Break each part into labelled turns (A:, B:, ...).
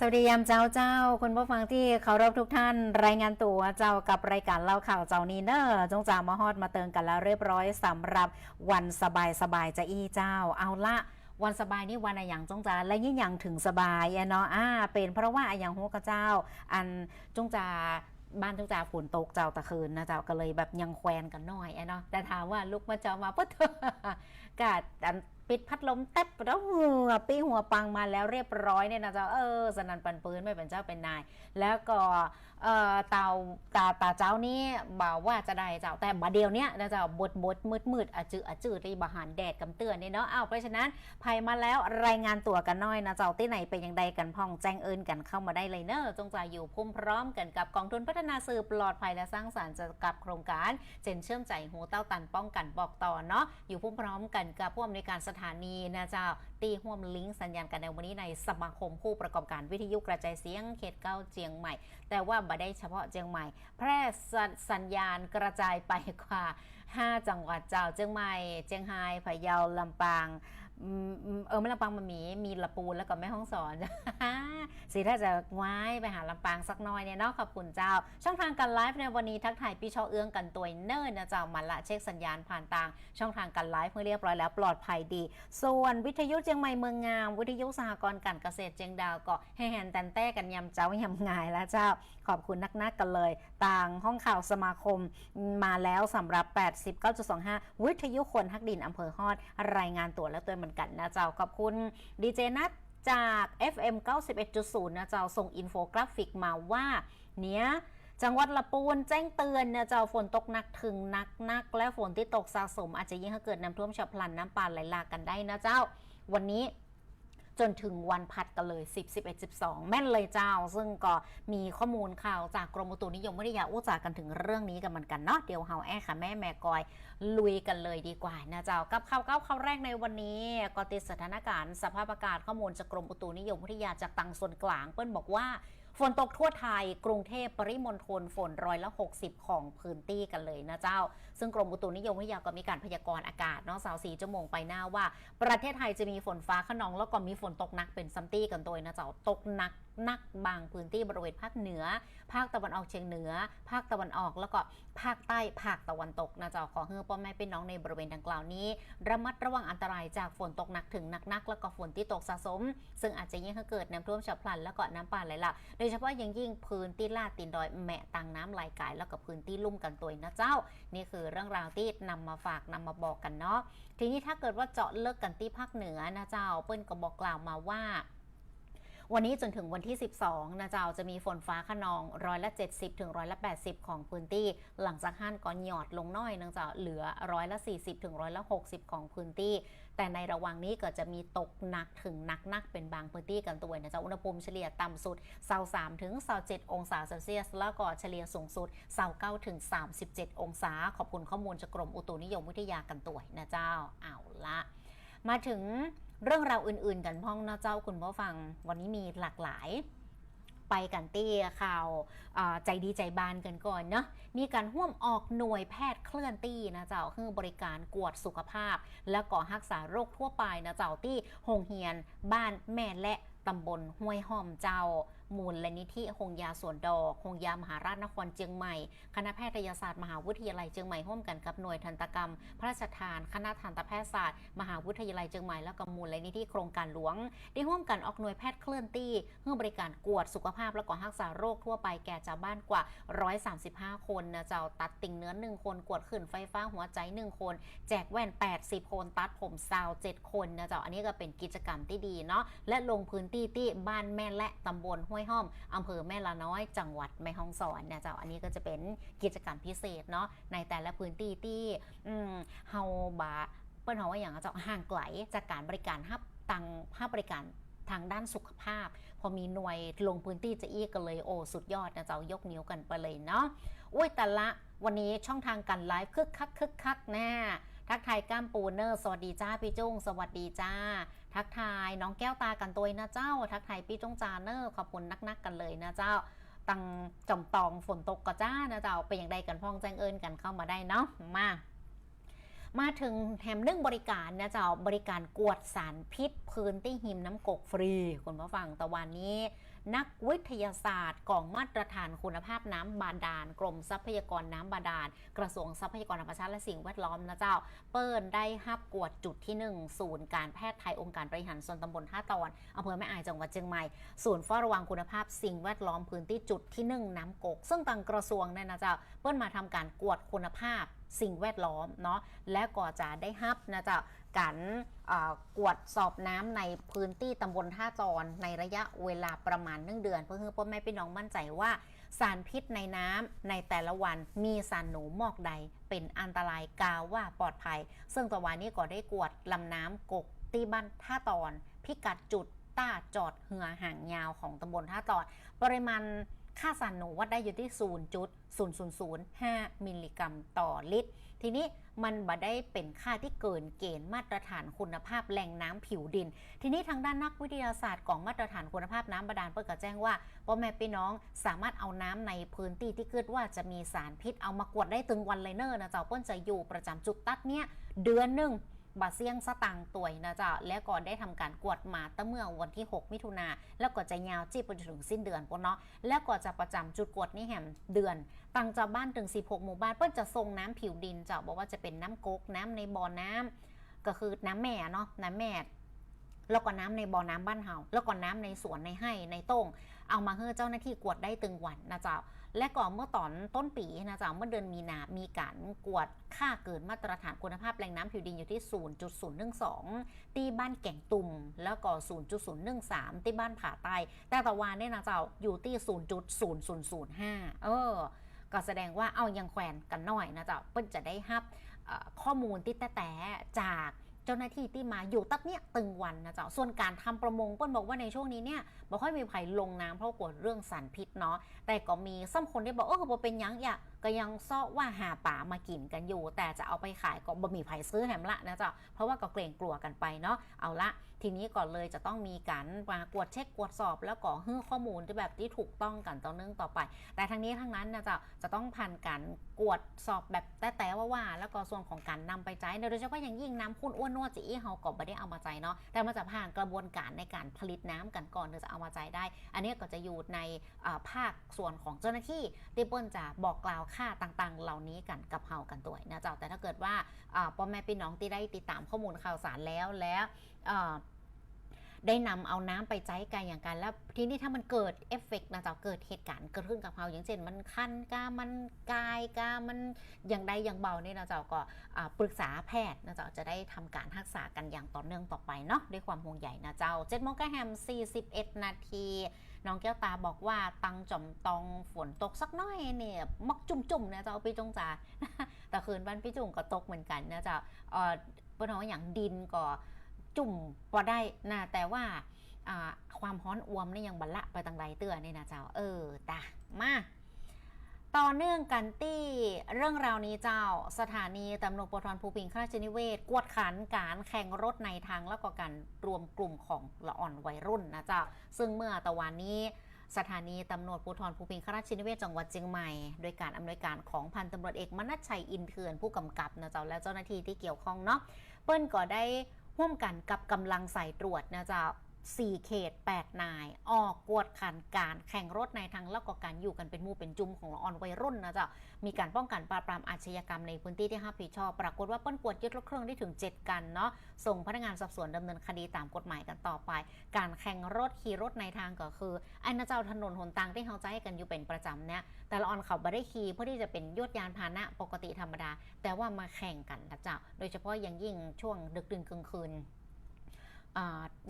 A: สวัสดียามเจ้าเจ้าคุณผู้ฟังที่เคารพทุกท่าน รายงานตัวเจ้ากับรายการเล่าข่าวเจ้านี้เนอะจงจามาฮอดมาเติงกันแล้วเรียบร้อยสำหรับวันสบายสบายจะอี้เจ้าเอาละวันสบายนี่วันอะไรอย่างจงจาและยิ่งอย่างถึงสบายเนาะอ่าเป็นเพราะว่าอะอย่างหัวกระเจ้า อันจงจาบ้านจงจ่าฝนตกเจ้าตะคืนนะเจ้าก็เลยแบบยังแควนกันหน่อยเนาะแต่ถามว่าลุกมาเจ้ามาปุ๊บกาดอัน ปิดพัดลมแต๊บแล้วหัวปีหัวปังมาแล้วเรียบร้อยเนี่ยนะจ๊ะเออสนันปันปืนไม่เป็นเจ้าเป็นนาย แล้วก็เอ่อเตาตาตาเจ้านี่บอกว่าจะได้เจ้าแต่บาเดียวเนี้ยนะเจ้าบดบดมืดมืดอะจืออะจือรีบาหารแดดกำเตือนเนี่ยเนาะอ้าเพราะฉะนั้นภัยมาแล้วรายงานตัวกันน้อยนะเจ้าที่ไหนเป็นอย่างใดกันพ่องแจ้งเอินกันเข้ามาได้เลยเนอะจงใจอยู่พุ่มพร้อมกันกับกองทุนพัฒนาสื่อปลอดภัยและสร้างสรรค์จะกับโครงการเจนเชื่อมใจหูเต้าตันป้องกันบอกต่อเนาะอยู่พุ่มพร้อมกันกับผู้อำนวยการสถานีนะเจ้าตีห่วมลิงก์สัญญาณกันในวันนี้ในสมาคมผู้ประกอบการวิทยุกระจายเสียงเขตเก้าเจียงใหม่ แต่ว่าบ่ได้เฉพาะเจียงใหม่ แพร่สัญญาณกระจายไปกว่า 5 จังหวัดเจ้าเจียงใหม่ เจียงไฮ้พะเยาลำปาง เออไม่ลำปางมันมีมีละปูนแล้วก็แม่ห้องสอนสิถ้าจะว้ายไปหาลำปางสักหน้อยเนี่ยเนาะขอบคุณเจ้า ช่องทางการไลฟ์ในวันนี้ทักทายพี่ชอเอื้องกันตัวเนิ่นนะเจ้ามาละเช็คสัญญาณผ่านทาง ช่องทางการไลฟ์เมื่อเรียบร้อยแล้วปลอดภัยดี ส่วนวิทยุเจียงใหม่เมืองงาม วิทยุสหกรณ์การเกษตรเจียงดาวก็ให้แฮนแตนแต้กันยำเจ้ายำงายแล้วเจ้า ขอบคุณนักๆกันเลย ต่างห้องข่าวสมาคมมาแล้วสำหรับ 89.25 วิทยุคนฮักดินอำเภอฮอด รายงานตัวและตัวเหมือนกันนะเจ้าขอบคุณดีเจนัทจาก FM 91.0 นะเจ้าส่งอินโฟกราฟิกมาว่า เนี้ยจังหวัดละปูนแจ้งเตือนนะเจ้าฝนตกหนักถึงหนักนัก และฝนที่ตกสะสมอาจจะยิ่งให้เกิดน้ำท่วมฉับพลันน้ำป่าไหลหลากกันได้นะเจ้า วันนี้ จนถึงวันพัดกันเลย 10 11 12 แม่นเลยเจ้า ซึ่งก็มีข้อมูลข่าวจากกรมอุตุนิยมวิทยาอู้จากันถึงเรื่องนี้กันเหมือนกันเนาะเดี๋ยวเฮาแอ้ค่ะแม่แม่กอยลุยกันเลยดีกว่านะเจ้ากับข่าวเก้าข่าวแรกในวันนี้ก็ติดสถานการณ์สภาพอากาศข้อมูลจากกรมอุตุนิยมวิทยาจากตังส่วนกลางเปิ้ลบอกว่าฝนตกทั่วไทย กรุงเทพปริมณฑลฝนร้อยละ 60 ของพื้นที่กันเลยนะเจ้า ซึ่งกรมอุตุนิยมวิทยาก็มีการพยากรณ์อากาศเนาะสาวสีชั่วโมงไปหน้าว่า ประเทศไทยจะมีฝนฟ้าขนองแล้วก็มีฝนตกหนักเป็นซัมตี้กันโดยนะเจ้าตกหนักนักบางพื้นที่บริเวณภาคเหนือ ภาคตะวันออกเฉียงเหนือ ภาคตะวันออกแล้วก็ภาคใต้ภาคตะวันตกนะเจ้าขอเฮือพ่อแม่พี่น้องในบริเวณดังกล่าวนี้ ระมัดระวังอันตรายจากฝนตกหนักถึงหนักนักแล้วก็ฝนที่ตกสะสม ซึ่งอาจจะยิ่งให้เกิดน้ำท่วมฉับพลันแล้วก็น้ำป่าไหลหลากโดยเฉพาะอย่งยิ่งพื้นที่ลาดตีนดอยแมะตังน้ำไหลกายแล้วก็พื้นที่ลุ่มกันตัวนะเจ้า นี่คือเรื่องราวที่นำมาฝากนำมาบอกกันเนาะทีนี้ถ้าเกิดว่าเจาะเลิกกันที่ภาคเหนือนะเจ้าเปิ้ลก็บอกกล่าวมาว่าวันนี้จนถึงวันที่ 12 นะเจ้าจะมีฝนฟ้าขนองร้อยละ 70 ถึงร้อยละ 80 ของพื้นที่ หลังจากห้านก่อนหยอดลงน้อยนะเจ้าเหลือร้อยละ 40 ถึงร้อยละ 60 ของพื้นที่ แต่ในระหว่างนี้ก็จะมีตกหนักถึงหนักนักเป็นบางพื้นที่กันตัวนะเจ้าอุณหภูมิเฉลี่ยต่ำสุด23ถึง27องศาเซลเซียส แล้วก็เฉลี่ยสูงสุด29ถึง37 องศา ขอบคุณข้อมูลจากกรมอุตุนิยมวิทยากันตัวนะเจ้าเอาละมาถึงเรื่องราวอื่นๆ กันพ้องนะเจ้าคุณผู้ฟัง วันนี้มีหลากหลาย ไปกันเตี้ยข่าวใจดีใจบานกันก่อนเนาะมีการห่วมออกหน่วยแพทย์เคลื่อนตี้นะเจ้าคือบริการกวดสุขภาพ และก่อรักษาโรคทั่วไปนะเจ้าที่โรงเฮียน บ้านแม่และตำบลห้วยหอมเจ้า มูลและนิธิหงยาสวนดอกหงยามหาราชนครเชียงใหม่ คณะแพทยศาสตร์มหาวิทยาลัยเชียงใหม่ร่วมกันกับหน่วยทันตกรรม พระราชทาน คณะทันตแพทยศาสตร์ มหาวิทยาลัยเชียงใหม่และก็มูลและนิธิโครงการหลวง ได้ร่วมกันออกหน่วยแพทย์เคลื่อนที่เพื่อบริการกวดสุขภาพและก็รักษาโรคทั่วไปแก่ชาวบ้านกว่า 135 คนนะเจ้าตัดติ่งเนื้อ1คนกวดขึ้นไฟฟ้าหัวใจ1คน แจกแว่น 80 คนตัดผมซาว7คนนะเจ้าอันนี้ก็เป็นกิจกรรมที่ดีเนาะและลงพื้นที่ที่บ้านแม่และตำบลห้วยห้อมอำเภอแม่ละน้อยจังหวัดแม่ฮ่องสอนนะเจ้าอันนี้ก็จะเป็นกิจกรรมพิเศษเนาะในแต่ละพื้นที่ที่เฮาบาเปิ้นเฮาว่าอย่างเจ้าห่างไกลจากการบริการฮับตังภาบริการทางด้านสุขภาพ พอมีหน่วยลงพื้นที่จะอี้กันเลยโอ้สุดยอดนะเจ้ายกนิ้วกันไปเลยเนาะอุ้ยแต่ละวันนี้ช่องทางการไลฟ์คึกคักคึกคักแน่ ทักทายก้ามปูเนอร์สวัสดีจ้าพี่จุ้งสวัสดีจ้า ทักทายน้องแก้วตากันตัวนะเจ้า ทักทายพี่จุ้งจาเนอร์ขอบคุณนักๆกันเลยนะเจ้าตังจอมตองฝนตกก็จ้านะเจ้าเป็นอย่างใดกันพ้องแจ้งเอิญกันเข้ามาได้เนาะมามาถึงแถมนึ่งบริการนะเจ้าบริการกวดสารพิษพื้นที่หิมน้ำกกฟรีคุณผู้ฟังตะวันนี้ นักวิทยาศาสตร์กองมาตรฐานคุณภาพน้ำบาดาล กรมทรัพยากรน้ำบาดาล กระทรวงทรัพยากรธรรมชาติและสิ่งแวดล้อมนะเจ้า เปิ้นได้ฮับกวดจุดที่ 1 ศูนย์การแพทย์ไทยองค์การบริหารส่วนตำบลท่าตอนอำเภอแม่อายจังหวัดเชียงใหม่ ศูนย์เฝ้าระวังคุณภาพสิ่งแวดล้อมพื้นที่จุดที่ 1 น้ำกก ซึ่งทางกระทรวงเนี่ยนะเจ้าเปิ้นมาทำการกวดคุณภาพสิ่งแวดล้อมเนาะและก็จะได้ฮับนะเจ้า การเอ่อกวดสอบน้ำในพื้นที่ตำบลท่าจรในระยะเวลาประมาณหนึ่งเดือน เพื่อให้พ่อแม่พี่น้องมั่นใจว่า สารพิษในน้ำในแต่ละวันมีสารหนูหมอกใด เป็นอันตรายกาวว่าปลอดภัย ซึ่งตะวันนี้ก็ได้กวดลำน้ำกกตีบ้านท่าตอน พิกัดจุดต้าจอดเหือห่างยาวของตำบลท่าตอน ปริมาณค่าสารหนูวัดได้อยู่ที่ 0.0005 มิลลิกรัมต่อลิตร ทีนี้ มันบ่ได้เป็นค่าที่เกินเกณฑ์มาตรฐานคุณภาพแหล่งน้ำผิวดิน ทีนี้ทางด้านนักวิทยาศาสตร์ของมาตรฐานคุณภาพน้ำบาดาลเปิดก็แจ้งว่าพ่อแม่พี่น้องสามารถเอาน้ำในพื้นที่ที่เกิดว่าจะมีสารพิษเอามากวดได้ตึงวันเลยเนอร์นะเจ้าเปิ้นจะอยู่ประจำจุดตัดเนี้ยเดือนหนึ่ง บาเซียงสตังตวยนะเจ้าและก็ได้ทำการกวดมาตั้งเมื่อวันที่ 6 มิถุนาแล้วก็จะยาวจีบไปจนถึงสิ้นเดือนปนเนาะแล้วก็จะประจำจุดกวดนี่แหมเดือน ตั้งจากบ้านถึง 16 หมู่บ้านเปิ้นจะทรงน้ำผิวดินเจ้าบอกว่าจะเป็นน้ำก๊กน้ำในบ่อน้ำก็คือน้ำแม่เนาะน้ำแม่แล้วก็น้ำในบ่อน้ำบ้านเฮาแล้วก็น้ำในสวนในไห้ในโต้งเอามาให้เจ้าหน้าที่กวดได้ตึงวันนะเจ้า และก่อนเมื่อตอนต้นปีนะจ้าเมื่อเดือนมีนา มีการกวดค่าเกินมาตรฐานคุณภาพแหล่งน้ำผิวดินอยู่ที่ 0.012 ที่บ้านแก่งตุ่มแล้วก็ 0.013 ที่บ้านผาใต้แต่ตะวันเนี่ยนะจ้าอยู่ที่ 0.0005 เออก็แสดงว่าเอายังแขวนกันหน่อยนะจ้าเปิ้นจะได้รับข้อมูลที่แต่แต่จาก เจ้าหน้าที่ที่มาอยู่ตักเนี้ยตึงวันนะเจ้าส่วนการทำประมงเปิ้นบอกว่าในช่วงนี้เนี่ยบ่ค่อยมีใครลงน้ำเพราะกลัวเรื่องสารพิษเนาะแต่ก็มีซ้ำคนที่บอกเออบ่เป็นยังอย่า ก็ยังซ้อว่าหาป่ามากินกันอยู่ แต่จะเอาไปขายก็บ่มีใครซื้อแหมละนะเจ้าเพราะว่าก็เกรงกลัวกันไปเนาะเอาละทีนี้ก่อนเลยจะต้องมีการมากวดเช็คกวดสอบ แล้วก็ให้ข้อมูลที่แบบที่ถูกต้องกันต่อเนื่องต่อไป แต่ทั้งนี้ทั้งนั้นนะจะจะต้องผ่านการกวดสอบแบบแต่แต่ว่าว่า แล้วก็ส่วนของการนำไปใช้โดยเฉพาะอย่างยิ่งน้ำข้นอ้วนนวดจีอี้เฮาก็ไม่ได้เอามาใจเนาะแต่มันจะผ่านกระบวนการในการผลิตน้ำกันก่อนถึงจะเอามาใจได้ อันนี้ก็จะอยู่ในภาคส่วนของเจ้าหน้าที่ที่เปิ้ลจะบอกกล่าวค่าต่างๆ เหล่านี้กันกับเฮากันตัวนะเจ้าแต่ถ้าเกิดว่าพ่อแม่พี่น้องที่ได้ติดตามข้อมูลข่าวสารแล้วแล้วได้นำเอาน้ำไปใจกันอย่างกัน แล้วทีนี้ถ้ามันเกิดเอฟเฟกต์นะจ๊ะเกิดเหตุการณ์เกิดขึ้นกับเราอย่างเช่น มันคันกามันกายกามันอย่างใดอย่างเบาเนี่ยนะจ๊ะก็ปรึกษาแพทย์นะจ๊ะจะได้ทำการรักษากันอย่างต่อเนื่องต่อไปเนาะด้วยความห่วงใยนะเจ้าเจ็ดโมงกแฮม41นาที น้องแก้วตาบอกว่าตังจอมตองฝนตกสักน้อยเนี่ยมักจุ่มๆนะจ๊ะพี่จงจาแต่คืนบ้านพี่จุ่มก็ตกเหมือนกันนะจ๊ะเออเพื่อนว่าอย่างดินก็จุ่มพอได้นะแต่ว่าความฮ้อนอวมนี่ยังบรรละไปตังไรเตือนนี่นะเจ้าเออตามา ต่อเนื่องกันที่เรื่องราวนี้เจ้าสถานีตำรวจปทรภูพิงค์ข้าราชนิเวศ กวดขันการแข่งรถในทางแล้วก็การรวมกลุ่มของละอ่อนวัยรุ่นนะเจ้า ซึ่งเมื่อตะวันนี้สถานีตำรวจภูธรภูพิงค์ราชินิเวศจังหวัดเชียงใหม่ โดยการอำนวยการของพันตำรวจเอกมนัชชัยอินเถื่อนผู้กำกับนะเจ้าและเจ้าหน้าที่ที่เกี่ยวข้องเนาะเปิ้ลก็ได้ร่วมกันกับกำลังสายตรวจนะเจ๊ะ 4 เขต 8 นาย ออกกวดขันการแข่งรถในทางแล้วก็การอยู่กันเป็นมู่เป็นจุมของละออนวัยรุ่นนะจ๊ะมีการป้องกันปราบปรามอาชญากรรมในพื้นที่ที่ห้าผิดชอบ ปรากฏว่าเปิ้ลกวดยึดรถเครื่องได้ถึง 7 กันเนาะส่งพนักงานสอบสวนดำเนินคดีตามกฎหมายกันต่อไป การแข่งรถขี่รถในทางก็คือไอ้นะเจ้าถนนหนทางที่เขาให้กันอยู่เป็นประจำเนี่ยแต่ละออนเขาไม่ได้ขี่เพื่อที่จะเป็นยวดยานพาหนะปกติธรรมดา แต่ว่ามาแข่งกันนะเจ้าโดยเฉพาะอย่างยิ่งช่วงดึกดื่นกลางคืน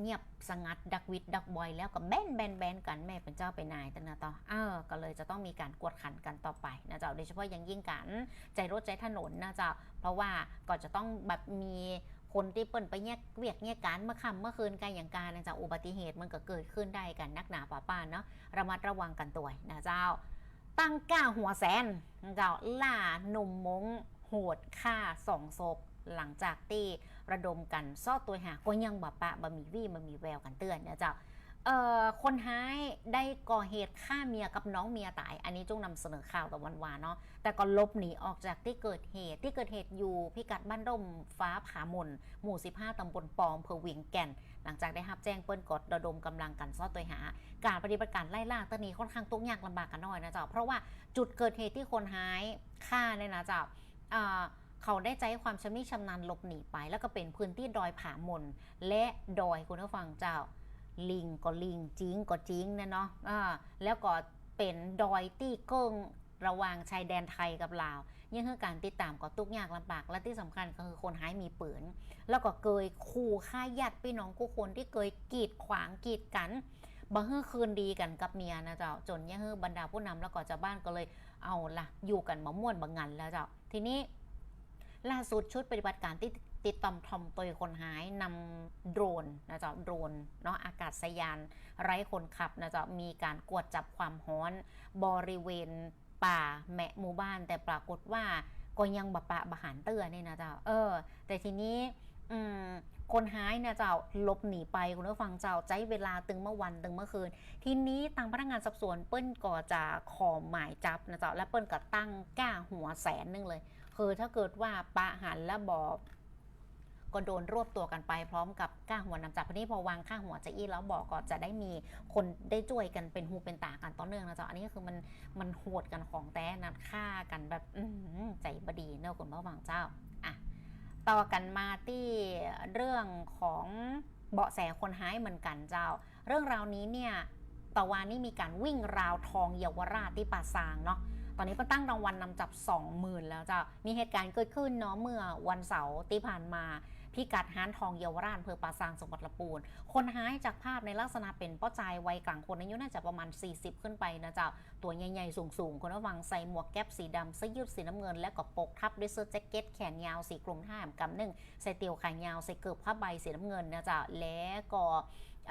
A: เงียบสงัดดักวิดดักบอย แล้วก็แบนแบนแบนกันแม่เป็นเจ้าเป็นนายตั้งนะต่อเออก็เลยจะต้องมีการกวดขันกันต่อไปนะเจ้าโดยเฉพาะย่งยิ่งกัน ใจรถใจถนนนะเจ้าเพราะว่าก็จะต้องแบบมีคนที่เปิ้นไปแยกเวียกแยกการเมื่อค่ำเมื่อคืนกันอย่างการนะเจ้าอุบัติเหตุมันก็เกิดขึ้นได้กันนักหนาป่าป้าเนาะระมัดระวังกันตัวนะเจ้า ตั้งก้าหัวแสนเจ้าล่าหนุ่มมงโหดฆ่าสองศพหลังจากที่ ระดมกันซ่อตัวหาก็ยังบ่ปะบ่มีวี่บ่มีแววกันเตือนเนี่ยเจ้าเอ่อคนหายได้ก่อเหตุฆ่าเมียกับน้องเมียตาย อันนี้จุงนำเสนอข่าวแต่วันวานเนาะแต่ก็ลบหนีออกจากที่เกิดเหตุที่เกิดเหตุอยู่พิกัดบ้านร่มฟ้าผามนหมู่ 15ตำบลปอมเภอเวียงแก่น หลังจากได้รับแจ้งเปิ้นกดระดมกำลังกันซ่อตัวหา การปฏิบัติการไล่ล่าตอนนี้ค่อนข้างตุกยากลำบากกันหน่อยนะเจ้าเพราะว่าจุดเกิดเหตุที่คนหายฆ่าเนี่ยนะเจ้าอ่า เขาได้ใจความชำนิชำนาญหลบหนีไป แล้วก็เป็นพื้นที่ดอยผามน และดอยคุณผู้ฟังเจ้า ลิงก็ลิงจิงก็จิงนะเนาะอ่าแล้วก็เป็นดอยตี้เกิ้งระหว่างชายแดนไทยกับลาวยังคือการติดตามก็ตุกยากลำบาก และที่สำคัญก็คือคนหายมีปืน แล้วก็เกยขู่ฆ่าญาติพี่น้องกู้คนที่เคยกีดขวางกีดกันบังเฮือคืนดีกันกับเมียนะเจ้าจนยังคือบรรดาผู้นำแล้วก็เจ้าบ้านก็เลยเอาละอยู่กันมาม่วนบังงันแล้วเจ้าทีนี้ ล่าสุดชุดปฏิบัติการที่ติดตามทอมตัวคนหายนำโดรนนะจ๊ะโดรนเนาะอากาศยาน ไร้คนขับนะจ๊ะมีการกวดจับความร้อนบริเวณป่าแมะหมู่บ้าน แต่ปรากฏว่าก็ยังบะปะบะหารเตือนี่นะจ๊ะเออ แต่ทีนี้อืมคนหายเนี่ยเจ้าหลบหนีไปคุณผู้ฟังเจ้าใจเวลาตึงเมื่อวันตึงเมื่อคืน ทีนี้ทางพนักงานสอบสวนเปิ้ลก็จะขอหมายจับนะเจ้าและเปิ้ลก็ตั้งก้าหัวแสนนึงเลย คือถ้าเกิดว่าปะหันและบอกก็โดนรวบตัวกันไปพร้อมกับก้าหัวนำจับพอนี้พอวางข้าหัวจะอี้แล้วบอกก็จะได้มีคนได้ช่วยกันเป็นหูเป็นตากันต่อเนื่องนะจ๊ะอันนี้ก็คือมันมันโหดกันของแต้นัดฆ่ากันแบบอืใจบดีเนอะคุณพ่อวังเจ้าอะต่อกันมาที่เรื่องของเบาะแสคนหายเหมือนกันเจ้า เรื่องราวนี้เนี่ยตะวันนี้มีการวิ่งราวทองเยาวราชที่ป่าซางเนาะ ตอนนี้เพิ่นตั้งรางวัลนำจับ 20,000 แล้วจ้ะมีเหตุการณ์เกิดขึ้นเนาะเมื่อวันเสาร์ที่ผ่านมาพิกัดห้านทองเยาวราชอำเภอปราซางจังหวัดลำพูน คนหายจากภาพในลักษณะเป็นป้อจายวัยกลางคนอายุน่าจะประมาณ 40 ขึ้นไปนะจ๊ะตัวใหญ่ๆ สูงๆ คนระวังใส่หมวกแก๊ปสีดำเสื้อยืดสีน้ำเงิน และก็ปกทับด้วยเสื้อแจ็คเก็ตแขนยาวสีกลมท่ามกำหนึ่งใส่เตียวขายาวใส่เกิบผ้าใบสีน้ำเงินนะจ๊ะแล้วก็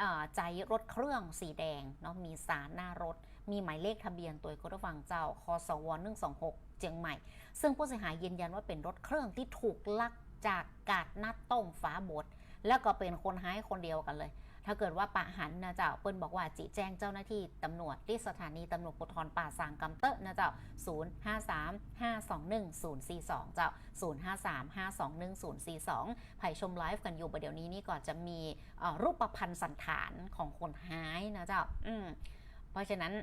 A: อ่าใจรถเครื่องสีแดงเนาะมีสารหน้ารถ มีหมายเลขทะเบียนตัวคนระวังเจ้าคสว126 เจียงใหม่ ซึ่งผู้เสียหายยืนยันว่าเป็นรถเครื่องที่ถูกลักจากกาดนัดต้มฟ้าบดแล้วก็เป็นคนหายคนเดียวกันเลย ถ้าเกิดว่าปะหันนะเจ้าเปิ้ลบอกว่าจีแจ้งเจ้าหน้าที่ตำรวจที่สถานีตำรวจภูธรป่าสางกำเตอะนะเจ้า 053 521 042 เจ้า 053 521 042ไผ่ชมไลฟ์กันอยู่ประเดี๋ยวนี้นี่ก็จะมีรูปประพันธ์สันฐานของคนหายนะเจ้า อืมเพราะฉะนั้น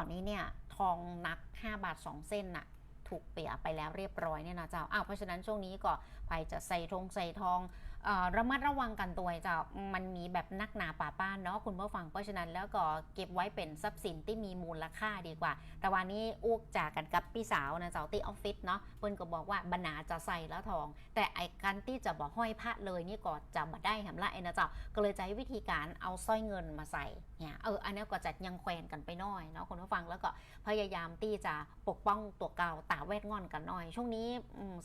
A: ตอนนี้เนี่ยทองนัก 5 บาท 2 เส้นน่ะถูกเปียไปแล้วเรียบร้อยเนี่ยนะเจ้า อ้าวเพราะฉะนั้นช่วงนี้ก็ไปจะใส่ทงใส่ทองเออระมัดระวังกันตัวเจ้า มันมีแบบนักหนาป่าป้านเนาะคุณผู้ฟัง เพราะฉะนั้นแล้วก็เก็บไว้เป็นทรัพย์สินที่มีมูลค่าดีกว่า แต่วันนี้อุกจากกันกับพี่สาวนะเจ้าที่ออฟฟิศเนาะ เพิ่นก็บอกว่าบรรณาจะใส่แล้วทอง แต่ไอ้การที่จะบอกห้อยพระเลยนี่ก็จะมาได้หำละไอ้นะเจ้า ก็เลยใช้วิธีการเอาสร้อยเงินมาใส่ เนี่ยเอออันนี้ก็จะยังแควนกันไปน่อยเนาะคุณผู้ฟังแล้วก็พยายามที่จะปกป้องตัวเก่าตาแวดงอนกันหน่อย ช่วงนี้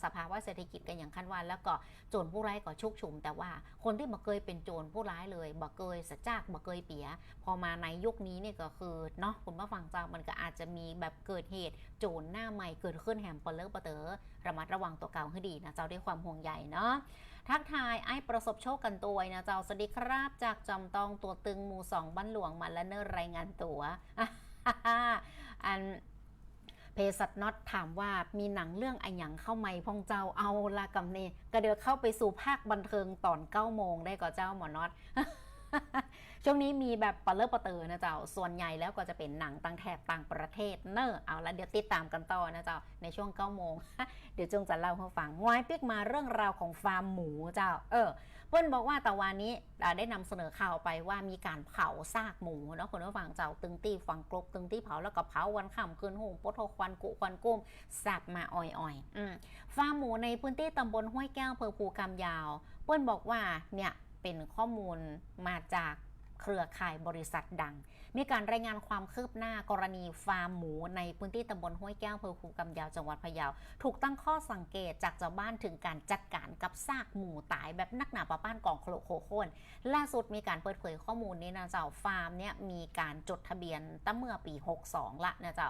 A: สภาวะเศรษฐกิจกันอย่างขั้นวันแล้วก็โจรผู้ร้ายก็ชุกชุม แต่ว่าคนที่บ่เคยเป็นโจรผู้ร้ายเลยบ่เคยสะจากบ่เคยเปีย พอมาในยุคนี้เนี่ยก็คือเนาะคุณผู้ฟังเจ้ามันก็อาจจะมีแบบเกิดเหตุโจรหน้าใหม่เกิดขึ้นแหมเปลเลอร์เปะเตอระมัดระวังตัวเก่าให้ดีนะเจ้าด้วยความห่วงใยเนาะ ทักทายไอ้ประสบโชคกันตัวนะเจ้าสวัสดีครับจากจำตองตัวตึงหมู่สองบ้านหลวงมาแล้วเนอรายงานตัวอันเพสัตน็อตถามว่ามีหนังเรื่องไอหยังเข้าไหมพองเจ้าเอาละกำเนกระเดือเข้าไปสู่ภาคบันเทิงตอนเก้าโมงได้ก็เจ้าหมอน็อต ช่วงนี้มีแบบปลาเลอร์ปเตอร์นะเจ้า ส่วนใหญ่แล้วก็จะเป็นหนังต่างแถบต่างประเทศเนอะเอาละเดี๋ยวติดตามกันต่อนะเจ้า ในช่วง9โมง เดี๋ยวจงจะเล่าให้ฟังงอยปิกมาเรื่องราวของฟาร์มหมูเจ้า เออเปิ้ลบอกว่าแต่วันนี้ได้นำเสนอข่าวไปว่ามีการเผาซากหมูเนาะคนผู้ฟังเจ้าตึงตี้ฟังกลบตึงตี้เผาแล้วก็เผาวันค่ำคืนหูปดโทควันกุควันกุ้มสับมาอ่อยๆอืมฟาร์มหมูในพื้นที่ตำบลห้วยแก้วอำเภอภูกำยาวเปิ้ลบอกว่าเนี่ย เป็นข้อมูลมาจากเครือข่ายบริษัทดัง มีการรายงานความคืบหน้ากรณีฟาร์มหมูในพื้นที่ตำบลห้วยแก้วอำเภอภูกำยาวจังหวัดพะเยา ถูกตั้งข้อสังเกตจากชาวบ้านถึงการจัดการกับซากหมูตายแบบนักหนาปะป้านกองโคลโคโคนล่าสุดมีการเปิดเผยข้อมูลนี้นะเจ้าฟาร์มเนี่ยมีการจดทะเบียนตั้งเมื่อปี 62 ละนะเจ้า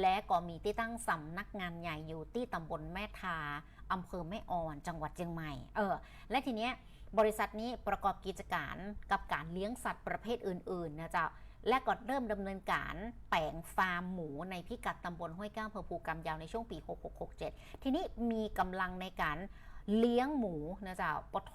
A: และก็มีที่ตั้งสำนักงานใหญ่อยู่ที่ตำบลแม่ทาอำเภอแม่อ่อน จังหวัดเชียงใหม่ เออ และทีเนี้ย บริษัทนี้ประกอบกิจการกับการเลี้ยงสัตว์ประเภทอื่นๆนะเจ้าและก็เริ่มดำเนินการแปลงฟาร์มหมูในพิกัดตำบลห้วยก้างอำเภอภูกำยาวในช่วงปี 6667 ทีนี้มีกำลังในการเลี้ยงหมูนะเจ้าปะโท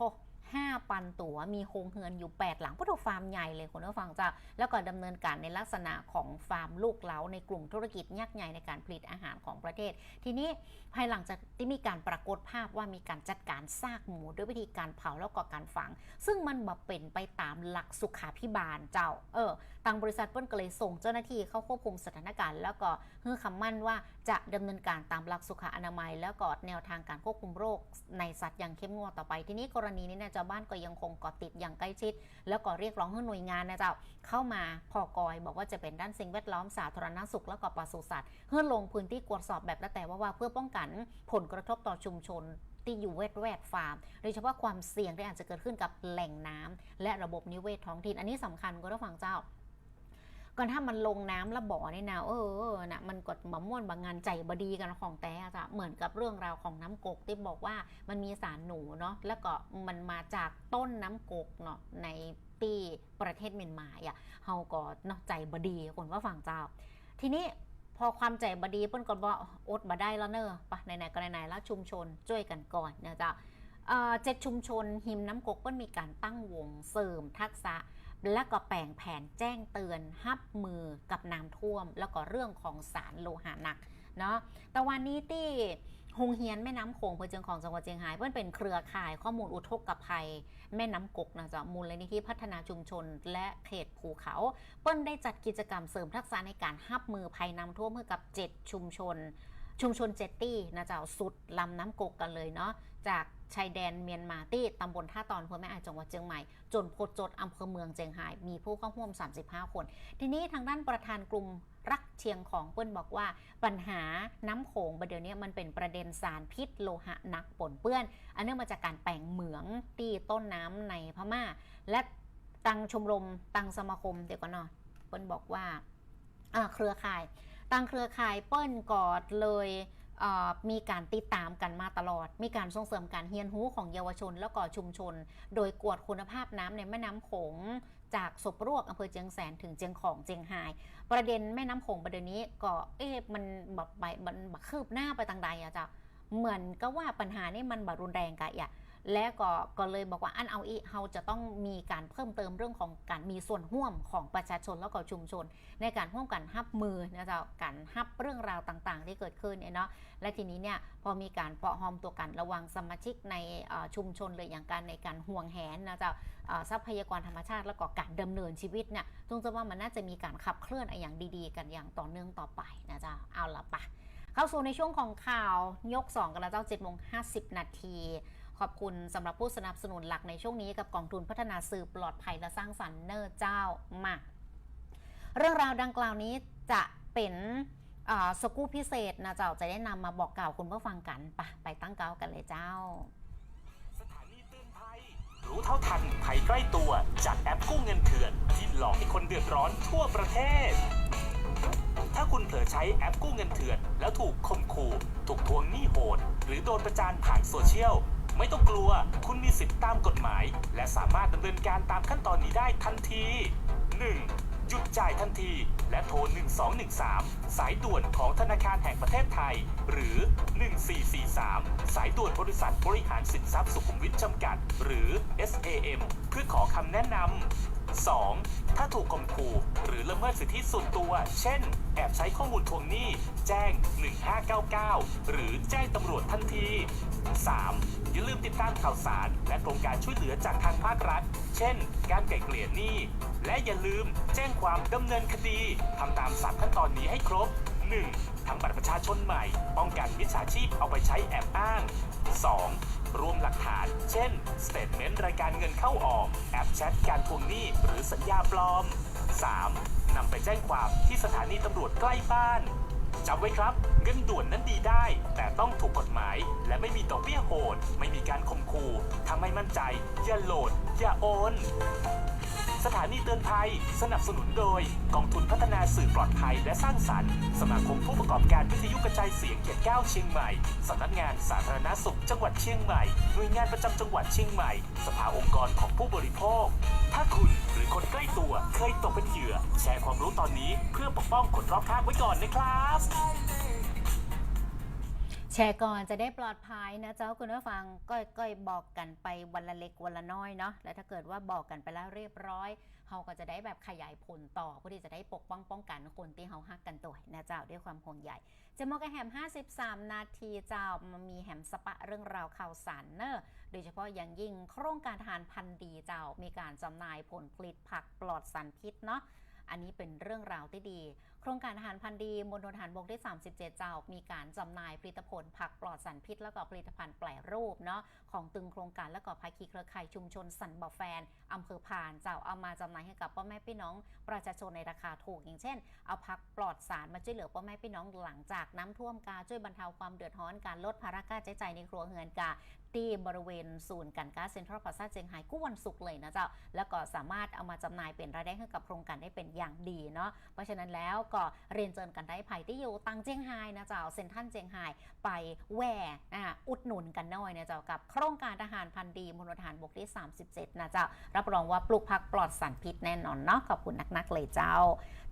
A: 5 ปันตัวมีโครงเฮือนอยู่ 8 หลังปะโทฟาร์มใหญ่เลยคุณผู้ฟังจ้าแล้วก็ดำเนินการในลักษณะของฟาร์มลูกเล้าในกลุ่มธุรกิจยักษ์ใหญ่ในการผลิตอาหารของประเทศ ทีนี้ภายหลังจากที่มีการปรากฏภาพว่ามีการจัดการซากหมูด้วยวิธีการเผาแล้วก็การฝัง ซึ่งมันมาเป็นไปตามหลักสุขาพิบาลเจ้า เออทางบริษัทเปิ้ลก็เลยส่งเจ้าหน้าที่เข้าควบคุมสถานการณ์ แล้วก็เพื่อคำมั่นว่าจะดำเนินการตามหลักสุขอนามัย แล้วก็แนวทางการควบคุมโรคในสัตว์อย่างเข้มงวดต่อไป ทีนี้กรณีนี้เนะชาวบ้านก็ยังคงเกาะติดอย่างใกล้ชิด แล้วก็เรียกร้องให้หน่วยงานนะเจ้าเข้ามาพอกอย บอกว่าจะเป็นด้านสิ่งแวดล้อมสาธารณสุขแล้วก็ปศุสัตว์เพื่อลงพื้นที่ตรวจสอบแบบละแต่ว่าว่าเพื่อป้องกันผลกระทบต่อชุมชนที่อยู่แวดแวดฟาร์มโดยเฉพาะความเสี่ยงที่อาจจะเกิดขึ้นกับแหล่งน้ำและระบบนิเวศท้องถิ่นอันนี้สำคัญก็ต้องฟังเจ้า ก่อนถ้ามันลงน้ำแล้วบ่อนี่นะเออนะมันกดบะม่วนบางงานใจบดีกันของแต่ะจ้ะเหมือนกับเรื่องราวของน้ำกกที่บอกว่ามันมีสารหนูเนาะแล้วก็มันมาจากต้นน้ำกกเนาะในปีประเทศเมียนมาอะเฮาก็เนาะใจบดีคนว่าฝั่งเจ้า ทีนี้พอความใจบดีเปิ้นก็บอกอดบ่ได้แล้วเนอะปะไหนๆก็ไหนๆแล้วชุมชนช่วยกันก่อนนะจ๊ะเจ็ดชุมชนหิมน้ำกกเปิ้นมีการตั้งวงเสริมทักษะ และก็แปลงแผนแจ้งเตือนฮับมือกับน้ำท่วม แล้วก็เรื่องของสารโลหะหนักเนาะแต่วันนี้ที่ฮงเฮียนแม่น้ำโขงเพื่อเจียงของจังหวัดเชียงรายเพื่อนเป็นเครือข่ายข้อมูลอุทกภัย แม่น้ำกกนะจ๊ะมูลนิธิพัฒนาชุมชน และเขตภูเขา เปิ้ลได้จัดกิจกรรมเสริมทักษะในการฮับมือภัยน้ำท่วมเมื่อกับ 7 ชุมชน ชุมชนเจตตี้นะจ้าสุดลำน้ำกกกันเลยเนาะจาก ชายแดนเมียนมาที่ตำบลท่าตอนอำเภอแม่อายจังหวัดเชียงใหม่ จนโพจดอำเภอเมืองเจียงไฮ้มีผู้เข้าร่วม 35 คน ทีนี้ทางด้านประธานกลุ่มรักเชียงของเปิ้ลบอกว่า ปัญหาน้ำโขงประเดี๋ยวนี้มันเป็นประเด็นสารพิษโลหะหนักปนเปื้อน อันเนื่องมาจากการแปลงเหมืองตีต้นน้ำในพม่า และตังชมรมตังสมาคมเดี๋ยวก่อนเนาะเปิ้ลบอกว่าเครือข่ายตังเครือข่ายเปิ้ลกอดเลย มีการติดตามกันมาตลอด มีการส่งเสริมการเฮียนหูของเยาวชน แล้วก็ชุมชน โดยกวดคุณภาพน้ำในแม่น้ำโขงจากศพรวกอำเภอเจียงแสนถึงเจียงของเจียงไฮประเด็นแม่น้ำโขงประเด็นนี้ก็เอ๊ะมันแบบไปมันแบบคืบหน้าไปต่างใดอะจ้ะเหมือนก็ว่าปัญหานี่มันบบรุนแรงกะอะ และก็ก็เลยบอกว่าอันเอาอีเราจะต้องมีการเพิ่มเติมเรื่องของการมีส่วนร่วมของประชาชนแล้วก็ชุมชน ในการร่วมกันฮับมือนะจ๊ะการฮับเรื่องราวต่างๆ ที่เกิดขึ้นเนี่ยเนาะและทีนี้เนี่ยพอมีการเปาะหอมตัวกันระวังสมาชิกในชุมชนเลยอย่างการในการห่วงแหนนะจ๊ะเอ่อทรัพยากรธรรมชาติแล้วก็การดำเนินชีวิตเนี่ยตรงจะว่ามันน่าจะมีการขับเคลื่อนอะไรอย่างดีๆ กันอย่างต่อเนื่องต่อไปนะจ๊ะเอาละปะเข้าสู่ในช่วงของข่าวยก 2 กันแล้วเจ้า7โมง50นาที ขอบคุณสำหรับผู้สนับสนุนหลักในช่วงนี้กับกองทุนพัฒนาสื่อปลอดภัยและสร้างสรรค์เนอร์เจ้ามาเรื่องราวดังกล่าวนี้จะเป็นสกู๊ปพิเศษนะเจ้าจะได้นำมาบอกกล่าวคุณผู้ฟังกันปะไปตั้งเกากันเลยเจ้า
B: สถานีเตือนภัยรู้เท่าทันภัยใกล้ตัวจากแอปกู้เงินเถื่อน ที่หลอกให้คนเดือดร้อนทั่วประเทศ ถ้าคุณเผลอใช้แอปกู้เงินเถื่อน แล้วถูกข่มขู่ถูกทวงหนี้โหด หรือโดนประจานผ่านโซเชียล ไม่ต้องกลัว คุณมีสิทธิ์ตามกฎหมาย และสามารถดำเนินการตามขั้นตอนนี้ได้ทันที 1. หยุดจ่ายทันที และโทร 1213 สายด่วนของธนาคารแห่งประเทศไทย หรือ 1443 สายด่วนบริษัทบริหารสินทรัพย์สุขุมวิทจำกัด หรือ SAM เพื่อขอคำแนะนำ 2. ถ้าถูกข่มขู่หรือละเมิดสิทธิส่วนตัว เช่น แอบใช้ข้อมูลทวงหนี้ แจ้ง 1599 หรือแจ้งตำรวจทันที 3. อย่าลืมติดตามข่าวสาร และโครงการช่วยเหลือจากทางภาครัฐ เช่น การไกล่เกลี่ยหนี้ และอย่าลืมแจ้งความดำเนินคดีทำตามสามขั้นตอนนี้ให้ครบ 1. ทำบัตรประชาชนใหม่ ป้องกันมิจฉาชีพเอาไปใช้แอบอ้าง 2. รวมหลักฐาน เช่นสเตทเมนต์รายการเงินเข้าออก แอปแชทการทวงหนี้หรือสัญญาปลอม 3. นำไปแจ้งความที่สถานีตำรวจใกล้บ้านจำไว้ครับ เงินด่วนนั้นดีได้ แต่ต้องถูกกฎหมาย และไม่มีดอกเบี้ยโหด ไม่มีการข่มขู่ถ้าไม่มั่นใจ อย่าโหลด อย่าโอน สถานีเตือนภัย สนับสนุนโดย กองทุนพัฒนาสื่อปลอดภัยและสร้างสรรค์ สมาคมผู้ประกอบการวิทยุกระจายเสียงเขตเก้าเชียงใหม่ สำนักงานสาธารณสุขจังหวัดเชียงใหม่ หน่วยงานประจำจังหวัดเชียงใหม่ สภาองค์กรของผู้บริโภค ถ้าคุณหรือคนใกล้ตัวเคยตกเป็นเหยื่อ แชร์ความรู้ตอนนี้เพื่อปกป้องคนรอบข้างไว้ก่อนนะครับ
A: แชร์ก่อนจะได้ปลอดภัยนะเจ้าคุณผู้ฟังก็ก็บอกกันไปวันละเล็กวันละน้อยเนาะแล้วถ้าเกิดว่าบอกกันไปแล้วเรียบร้อยเราก็จะได้แบบขยายผลต่อเพื่อที่จะได้ปกป้องป้องกันคนที่เขาฮักกันตัวนะเจ้าด้วยความห่วงใยเจะมอกแฮม 53 นาทีเจ้ามันมีแฮมสปะเรื่องราวข่าวสารเนอะโดยเฉพาะอย่างยิ่งโครงการทารพันธุ์ดีเจ้ามีการจำหน่ายผลผลิตผักปลอดสารพิษเนาะอันนี้เป็นเรื่องราวที่ดี ครงการอาหารพันธุ์ดีมณฑลทหารบกที่37 เจ้า มีการจำหน่ายผลิตผลผักปลอดสารพิษ แล้วก็ผลิตภัณฑ์แปรรูปเนาะของตึงโครงการแล้วก็ภาคีเครือข่ายชุมชนสันบ่อแฟนอำเภอพานเจ้าเอามาจำหน่ายให้กับพ่อแม่พี่น้อง ประชาชนในราคาถูก อย่างเช่น เอาผักปลอดสารมาช่วยเหลือพ่อแม่พี่น้องหลังจากน้ำท่วมกาช่วยบรรเทาความเดือดร้อนการลดภาระค่าใช้จ่ายในครัวเรือนกา ที่บริเวณศูนย์การค้าเซ็นทรัลพลาซ่าเจียงไฮ้กู้วันศุกร์เลยนะเจ้า แล้วก็สามารถเอามาจำหน่ายเป็นรายได้ให้กับโครงการได้เป็นอย่างดีเนาะ เพราะฉะนั้นแล้วก็เรียนเชิญกันได้ไผ่ที่อยู่ตังเจียงไฮ้นะเจ้าเซ็นทรัลเจียงไฮ้ไปแหวนะอุดหนุนกันหน่อยนะเจ้ากับโครงการทหารพันธ์ดีมณฑลทหารบกที่ 37 นะเจ้า รับรองว่าปลูกผักปลอดสารพิษแน่นอนเนาะขอบคุณนักๆเลยเจ้า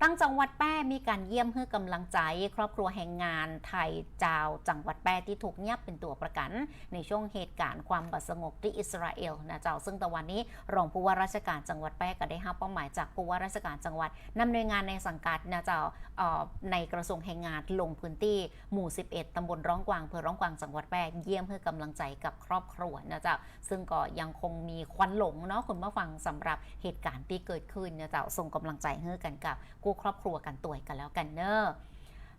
A: ตั้งจังหวัดแป้มีการเยี่ยมเพื่อกำลังใจ ครอบครัวแห่งงานไทยเจ้าจังหวัดแป้ที่ถูกเงียบเป็นตัวประกันในช่วงเหตุการความบัสงบที่อิสราเอลนะเจ้าซึ่งตะวันนี้รองผู้ว่าราชการจังหวัดแป้ก็ได้รับเป้าหมายจากผู้ว่าราชการจังหวัดนำหน่วยงานในสังกัดนะเจ้าในกระทรวงแรงงานลงพื้นที่หมู่ 11 ตำบลร้องกวางอำเภอร้องกวางจังหวัดแป้เยี่ยมเพื่อกำลังใจกับครอบครัวนะเจ้าซึ่งก็ยังคงมีควันหลงเนาะคุณผู้ฟังสำหรับเหตุการณ์ที่เกิดขึ้นนะเจ้าส่งกำลังใจให้กันกับกู้ครอบครัวกันตัวกันแล้วกันเนอะ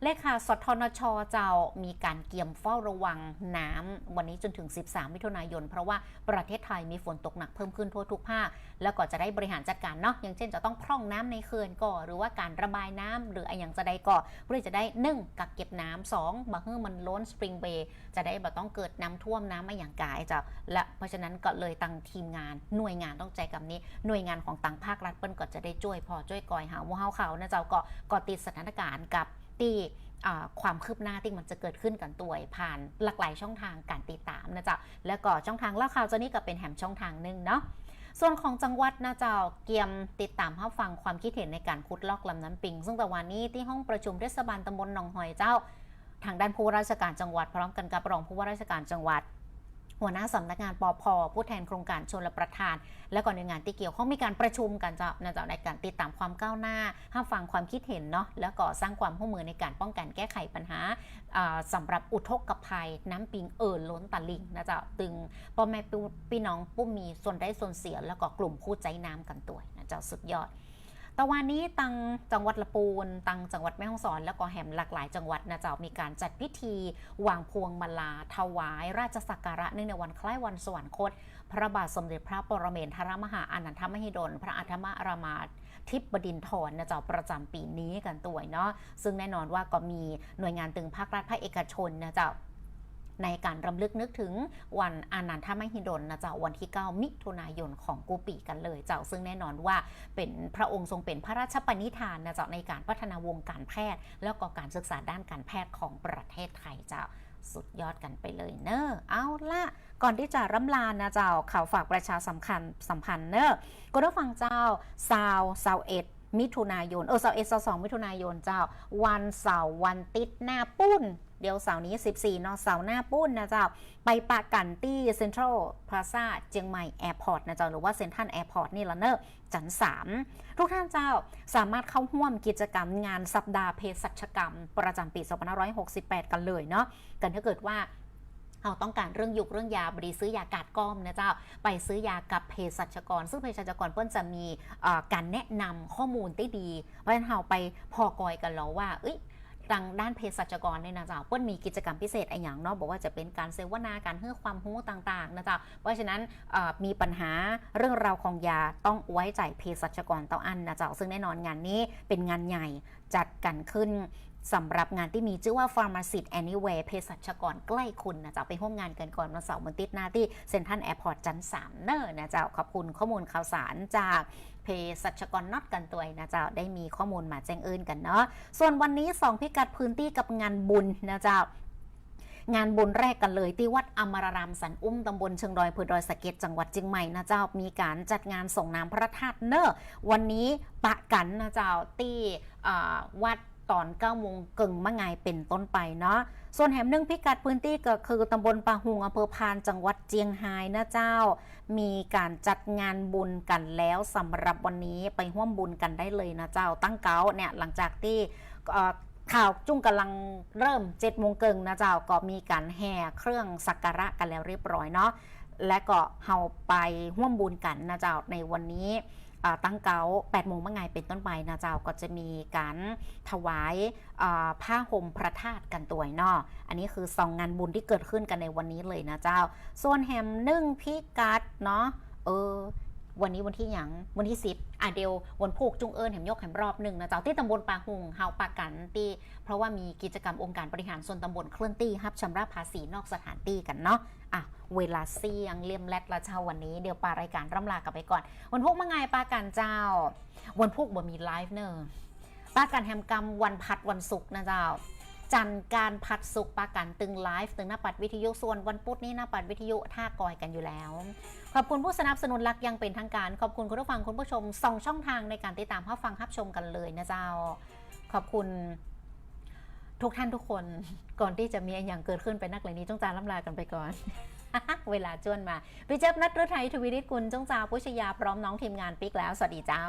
A: เลขาสทนชเจ้ามีการเกี่ยมเฝ้าระวังน้ำวันนี้จนถึง 13 มิถุนายน เพราะว่าประเทศไทยมีฝนตกหนักเพิ่มขึ้นทั่วทุกภาค แล้วก็จะได้บริหารจัดการเนาะอย่างเช่นจะต้องพร่องน้ำในเขื่อนก่อ หรือว่าการระบายน้ำหรืออย่างจะได้ก่อเพื่อจะได้นึ่งกักเก็บน้ำสองบะเฮือมันล้นสปริงเบย์จะได้บบต้องเกิดน้ำท่วมน้ำมาอย่างกายเจ้าและเพราะฉะนั้นก็เลยตั้งทีมงาน หน่วยงานต้องใจกับนี้ หน่วยงานของต่างภาครัฐเปิ้นก็จะได้ช่วยพอช่วยก่อยหาว่าเฮาเขานะเจ้าก็ก็ติดสถานการณ์กับ ที่ความคืบหน้าที่มันจะเกิดขึ้นกันตัวผ่านหลากหลายช่องทางการติดตามนะเจ้าแล้วก็ช่องทางเล่าข่าวเจ้านี่ก็เป็นแหมช่องทางหนึ่งเนาะส่วนของจังหวัดนะเจ้าเกียมติดตามรับฟังความคิดเห็นในการขุดลอกลำน้ำปิง ซึ่งแต่วันนี้ที่ห้องประชุมเทศบาลตำบลหนองหอยเจ้า ทางด้านผู้ว่าราชการจังหวัดพร้อมกันกับรองผู้ว่าราชการจังหวัด หัวหน้าสำนักงานปอพผู้แทนโครงการชนรประทาน และก็หน่วยงานที่เกี่ยวข้องมีการประชุมกันจะนะจ้าในการติดตามความก้าวหน้าห้าฟังความคิดเห็นเนาะแล้วก็สร้างความร่วมมือในการป้องกันแก้ไขปัญหาอ่าสำหรับอุทกภัยน้ำปิงเอ่อล้นตลิ่งนะจ้าตึงพ่อแม่พี่น้องผู้มีส่วนได้ส่วนเสียแล้วก็กลุ่มผู้ใจน้ำกันตัวนะจ้าสุดยอด ตะวันนี้ตังจังหวัดละปูน ตังจังหวัดแม่ฮ่องสอน แล้วก็แหมหลากหลายจังหวัดนะเจ้ามีการจัดพิธีวางพวงมาลาถวาย ราชสักการะเนื่องในวันคล้ายวันสวรรคต พระบาทสมเด็จพระปรเมนทรมหาอานันทมหิดล พระอัฏฐมรามาทิพบดินทรนะเจ้าประจำปีนี้กันตัวเนาะซึ่งแน่นอนว่าก็มีหน่วยงานตึงภาครัฐภาคเอกชนนะเจ้า ในการรำลึกนึกถึงวันอานันทมหิดลนะเจ้าวันที่ 9 มิถุนายนของกูปีกันเลยเจ้าซึ่งแน่นอนว่าเป็นพระองค์ทรงเป็นพระราชปณิธานนะเจ้าในการพัฒนาวงการแพทย์ แล้วก็การศึกษาด้านการแพทย์ของประเทศไทยเจ้าสุดยอดกันไปเลยเนอะเอาละก่อนที่จะร่ำลานะเจ้าข่าวฝากประชาสัมพันธ์สัมพันธ์เนอะก็ได้ฟังเจ้าซาวซาวเอ็ดมิถุนายน เออซาวเอ็ดซาวสองมิถุนายนเจ้า วันเสาร์วันติดหน้าปุ้น เดี๋ยวเสาร์นี้ 14เนาะเสาร์หน้าปุ้นนะเจ้า ไปปากันที่เซ็นทรัลพลาซ่าเจียงใหม่แอร์พอร์ตนะเจ้า หรือว่าเซ็นทรัลแอร์พอร์ตนี่ละเนอะจันสามทุกท่านเจ้าสามารถเข้าร่วมกิจกรรมงานสัปดาห์เภสัชกรรม ประจำปี 2568 กันเลยเนาะกันถ้าเกิดว่าเราต้องการเรื่องยุกเรื่องยาบดีซื้อยากาดก้อมนะเจ้า ไปซื้อยากับเภสัชกร ซึ่งเภสัชกรเพิ่นจะมีการแนะนำข้อมูลได้ดี เพราะฉะนั้นเราไปพอกอยกันแล้วว่าเอ้ย ทางด้านเภสัชกรเนี่ยนะจ้าเปิ้ลมีกิจกรรมพิเศษอะไรอย่างเนาะบอกว่าจะเป็นการเสวนาการให้ความรู้ต่างๆนะจ้าเพราะฉะนั้นมีปัญหาเรื่องราวของยาต้องไว้ใจเภสัชกรเต้าอันนะจ้าซึ่งแน่นอนงานนี้เป็นงานใหญ่จัดกันขึ้นสำหรับงานที่มีชื่อว่า Pharmacist Anywhere เภสัชกรใกล้คุณนะจ้าไปร่วมงานกันก่อนวันเสาร์วันติดหน้าที่เซ็นทรัลแอร์พอร์ตจันทร์สามเนอร์นะจ้าขอบคุณข้อมูลข่าวสารจาก เพสัชกรน็อตกันตัวนะเจ้าได้มีข้อมูลมาแจ้งเอินกันเนาะส่วนวันนี้ 2 พิกัดพื้นที่กับงานบุญนะเจ้างานบุญแรกกันเลยที่วัดอมรารามสันอุ้มตำบลเชิงดอยอำเภอดอยสะเก็ดจังหวัดเชียงใหม่นะเจ้ามีการจัดงานส่งน้ำพระธาตุเนอร์วันนี้ปะกันนะเจ้าที่วัด ตอน9โมงกึ่งมะไงเป็นต้นไปเนาะส่วนแหมหนึ่งพิกัดพื้นที่ก็คือตำบลปะหุงอำเภอพานจังหวัดเจียงไฮ้นะเจ้า มีการจัดงานบุญกันแล้วสำหรับวันนี้ไปร่วมบุญกันได้เลยนะเจ้า ตั้งเก้าเนี่ยหลังจากที่ข่าวจุ้งกำลังเริ่ม7จ็ดโมงเกิงนะเจ้าก็มีการแห่เครื่องสักการะกันแล้วเรียบร้อยเนาะและก็เฮาไปห่วมบุญกันนะเจ้าในวันนี้ ตั้งเก้า8โมงเมื่อไงเป็นต้นไปนะเจ้าก็จะมีการถวายผ้าห่มพระธาตุกันตัวนาอันนี้คือสองงานบุญที่เกิดขึ้นกันในวันนี้เลยนะเจ้า ส่วนแฮมนึ่งพิกัดเนาะเออ วันนี้วันที่หยังวันที่สิบอะเดียววันพูกจุงเอิญแหมยกแหมรอบหนึ่งนะเจ้าที่ตำบลปาหุงเฮาปากันตีเพราะว่ามีกิจกรรมองค์การบริหารส่วนตำบลเคลื่อนตี้ฮับชำระภาษีนอกสถานที่กันเนาะอะเวลาเสี่ยงเลี่ยมแลดละเช้าวันนี้เดี๋ยวปารายการร่ำลากันไปก่อน วันพุกมาไงปากันเจ้า วันพุกบ่มีไลฟ์เนอะปากันแฮมกรรมวันพัดวันศุกร์นะเจ้า จันการพัดสุกร์ปากันตึงไลฟ์ตึงหน้าปัดวิทยุส่วนวันพุธนี่หน้าปัดวิทยุท่ากอยกันอยู่แล้ว ขอบคุณผู้สนับสนุนหลักยังเป็นทางการ ขอบคุณคุณผู้ฟังคุณผู้ชมสองช่องทางในการติดตามรับฟังรับชมกันเลยนะเจ้า ขอบคุณทุกท่านทุกคนก่อนที่จะมีอย่างเกิดขึ้นไปนักเลยนี้จงจาล่ำลากันไปก่อน เวลาจวนมาพี่เจ็บนัทฤทัยทวีริศกุลจงจาพุชยาพร้อมน้องทีมงานปิกแล้ว สวัสดีเจ้า